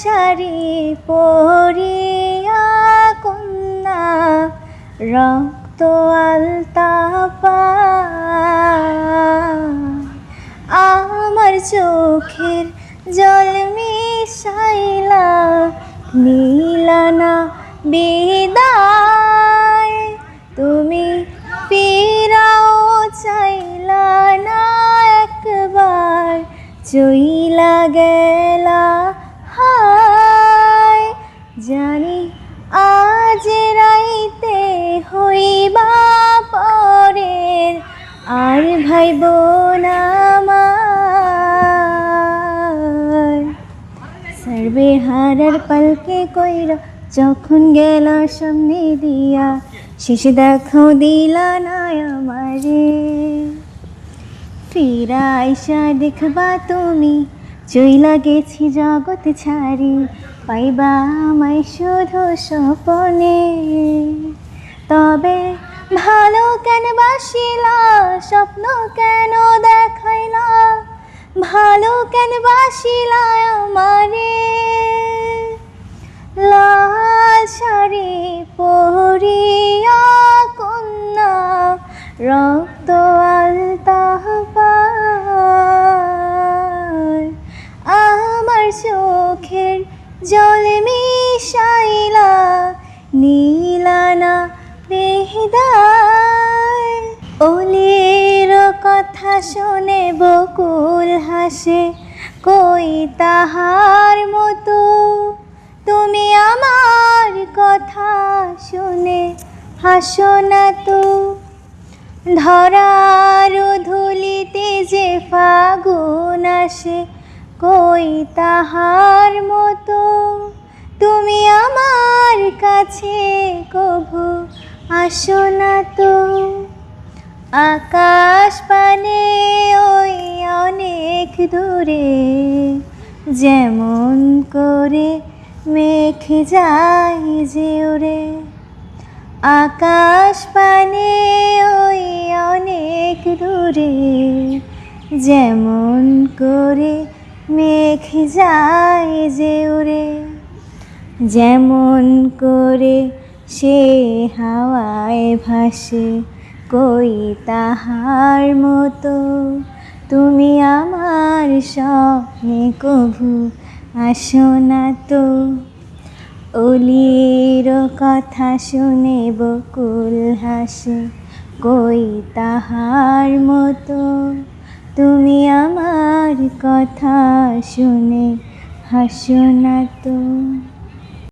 শাড়ি পরিয়া কন্যা, রক্ত আলতা আমার চোখের জল মিশাইলা, নীলানা বিদায়। তুমি ফিরাও চাইলা না একবার, চইলা গেলা হইবা পরের আর ভাই বোন আমার। সর্বে হারার পালকে কইরা যখন গেলা সামনে দিয়া, শেষে দেখাও দিলা না আমারে। ফিরা আইসা দেখবা তুমি, চইলা গেছি জগৎ ছাড়ি, পাইবা আমায় শুধু স্বপনে। তবে ভালো কেন বাসিলা, স্বপ্ন কেন দেখাইলা ভালো কেন বাসিলা আমারে লাল শাড়ি পরিয়া কন্যা, রক্ত আলতা পায়। আমার চোখের জল মিশাইলা নীলানা বেহদায় কথা শুনে বকুল হাসে, কই তাহার মতো? তুমি আমার কথা শুনে হাসো না তো? ধরার ধুলিতে যে ফাগুন আসে, কই তাহার মতো? তুমি আমার কাছে কভু আসো না তো। আকাশ পানে ওই অনেক দূরে, যেমন করে মেঘ যাই যে ওরে। আকাশ পানে ওই অনেক দূরে, যেমন করে মেঘ যায় যে ওরে। যেমন করে সে হাওয়ায় ভাসে কই তাহার মতো। তুমি আমার স্বপ্নে কভু আসো না তো। অলির কথা শুনে বকুল হাসে কই তাহার মতো। তুমি আমার কথা শুনে হাসো না তো।